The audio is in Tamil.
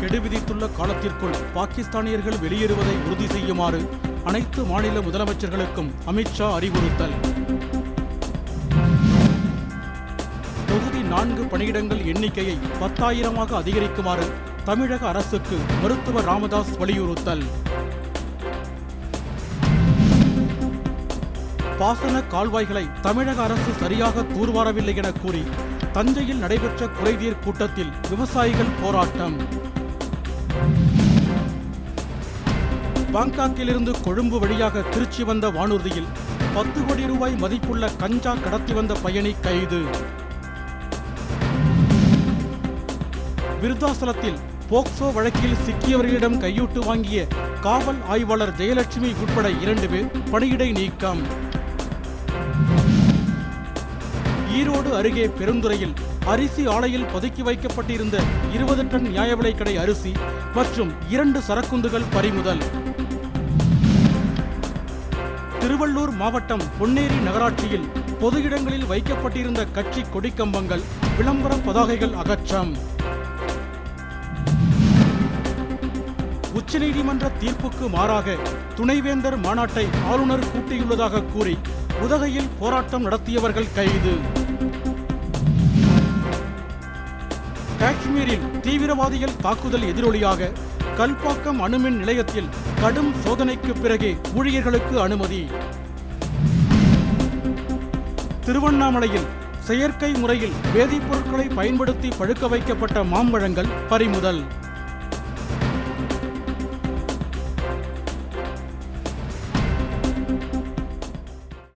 கெடு விதித்துள்ள காலத்திற்குள் பாகிஸ்தானியர்கள் வெளியேறுவதை உறுதி செய்யுமாறு அனைத்து மாநில முதலமைச்சர்களுக்கும் அமித்ஷா அறிவுறுத்தல். தொகுதி நான்கு பணியிடங்கள் எண்ணிக்கையை பத்தாயிரமாக அதிகரிக்குமாறு தமிழக அரசுக்கு மருத்துவர் ராமதாஸ் வலியுறுத்தல். பாசன கால்வாய்களை தமிழக அரசு சரியாக தூர்வாரவில்லை என கூறி தஞ்சையில் நடைபெற்ற குறைதீர் கூட்டத்தில் விவசாயிகள் போராட்டம். பாங்காக்கிலிருந்து கொழும்பு வழியாக திருச்சி வந்த வானூர்தியில் பத்து கோடி ரூபாய் மதிப்புள்ள கஞ்சா கடத்தி வந்த பயணி கைது. விருத்தாசலத்தில் போக்சோ வழக்கில் சிக்கியவர்களிடம் கையூட்டு வாங்கிய காவல் ஆய்வாளர் ஜெயலட்சுமி உட்பட இரண்டு பேர் பணியிடை நீக்கம். ஈரோடு அருகே பெருந்துறையில் அரிசி ஆலையில் பதுக்கி வைக்கப்பட்டிருந்த இருபது டன் நியாய விலைக்கடை அரிசி மற்றும் இரண்டு சரக்குந்துகள் பறிமுதல். திருவள்ளூர் மாவட்டம் பொன்னேரி நகராட்சியில் பொது இடங்களில் வைக்கப்பட்டிருந்த கட்சி கொடிக்கம்பங்கள் விளம்பர பதாகைகள் அகற்றம். உச்சநீதிமன்ற தீர்ப்புக்கு மாறாக துணைவேந்தர் மாநாட்டை ஆளுநர் கூட்டியுள்ளதாக கூறி உதகையில் போராட்டம் நடத்தியவர்கள் கைது. காஷ்மீரில் தீவிரவாதிகள் தாக்குதல் எதிரொலியாக கல்பாக்கம் அணுமின் நிலையத்தில் கடும் சோதனைக்கு பிறகே ஊழியர்களுக்கு அனுமதி. திருவண்ணாமலையில் செயற்கை முறையில் வேதிப்பொருட்களை பயன்படுத்தி பழுக்க வைக்கப்பட்ட மாம்பழங்கள் பறிமுதல்.